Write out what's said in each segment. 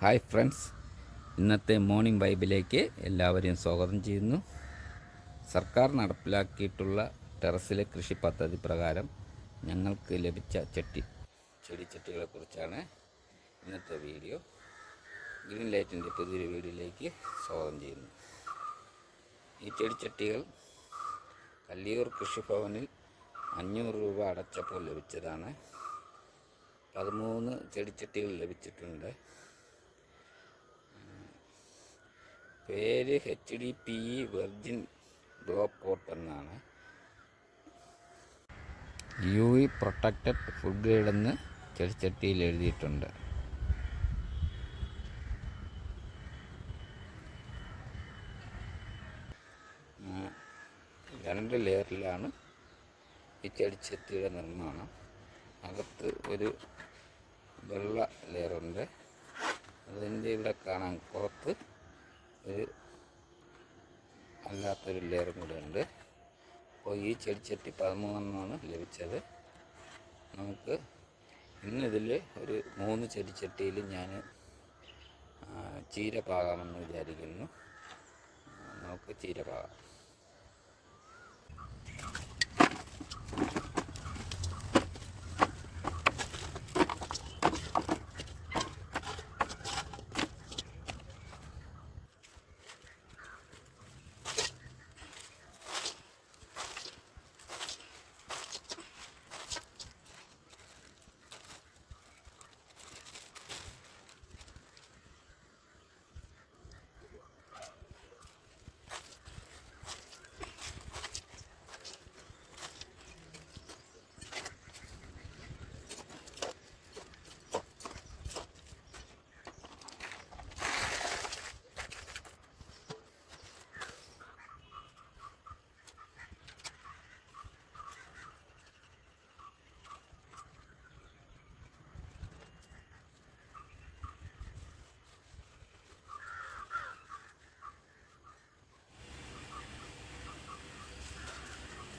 Hi friends ഇന്നത്തെ morning വൈബിലേക്ക് എല്ലാവരെയും സ്വാഗതം ചെയ്യുന്നു. സർക്കാർ നടപ്പിലാക്കിയിട്ടുള്ള ടെറസിലെ കൃഷി പദ്ധതി പ്രകാരം ഞങ്ങൾക്ക് ലഭിച്ച ചെടി ചെടിച്ചട്ടികളെക്കുറിച്ചാണ് ഇന്നത്തെ വീഡിയോ ഗ്രീൻ ലൈറ്റിന്റെ പുതിയൊരു വീഡിയോയിലേക്ക് സ്വാഗതം ചെയ്യുന്നു. ഈ ചെടിച്ചട്ടികൾ കല്ലിയൂർ കൃഷിഭവനിൽ അഞ്ഞൂറ് രൂപ അടച്ചപ്പോൾ ലഭിച്ചതാണ്. പതിമൂന്ന് ചെടിച്ചട്ടികൾ ലഭിച്ചിട്ടുണ്ട്. പേര് H D P E virgin pot എന്നാണ്. U E protected food grade എന്ന് ചെടിച്ചട്ടിയിൽ എഴുതിയിട്ടുണ്ട്. രണ്ട് ലെയറിലാണ് ഈ ചെടിച്ചട്ടിയുടെ നിർമ്മാണം. അകത്ത് ഒരു വെള്ള ലെയറുണ്ട്. അതിന്റെ ഇവിടെ കാണാൻ പുറത്ത് അല്ലാത്തൊരു ലെയറും കൂടെ ഉണ്ട്. അപ്പോൾ ഈ ചെടിച്ചട്ടി പതിമൂന്നെണ്ണമാണ് ലഭിച്ചത്. നമുക്ക് ഇന്നിതിൽ ഒരു മൂന്ന് ചെടിച്ചട്ടിയിൽ ഞാൻ ചീര പാകാമെന്ന് വിചാരിക്കുന്നു. നമുക്ക് ചീര പാകാം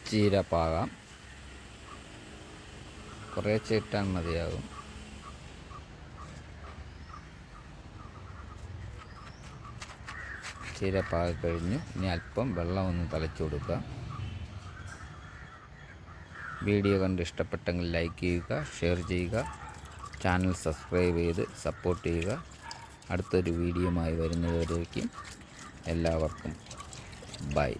ചീര പാകാം കുറേ ഇട്ടാൽ മതിയാകും. ചീര പാക കഴിഞ്ഞു. ഇനി അല്പം വെള്ളം ഒന്ന് തളിച്ചു കൊടുക്കുക. വീഡിയോ കണ്ട് ഇഷ്ടപ്പെട്ടെങ്കിൽ ലൈക്ക് ചെയ്യുക ഷെയർ ചെയ്യുക ചാനൽ സബ്സ്ക്രൈബ് ചെയ്ത് സപ്പോർട്ട് ചെയ്യുക. അടുത്തൊരു വീഡിയോയുമായി വരുന്നവരേക്കും എല്ലാവർക്കും ബൈ.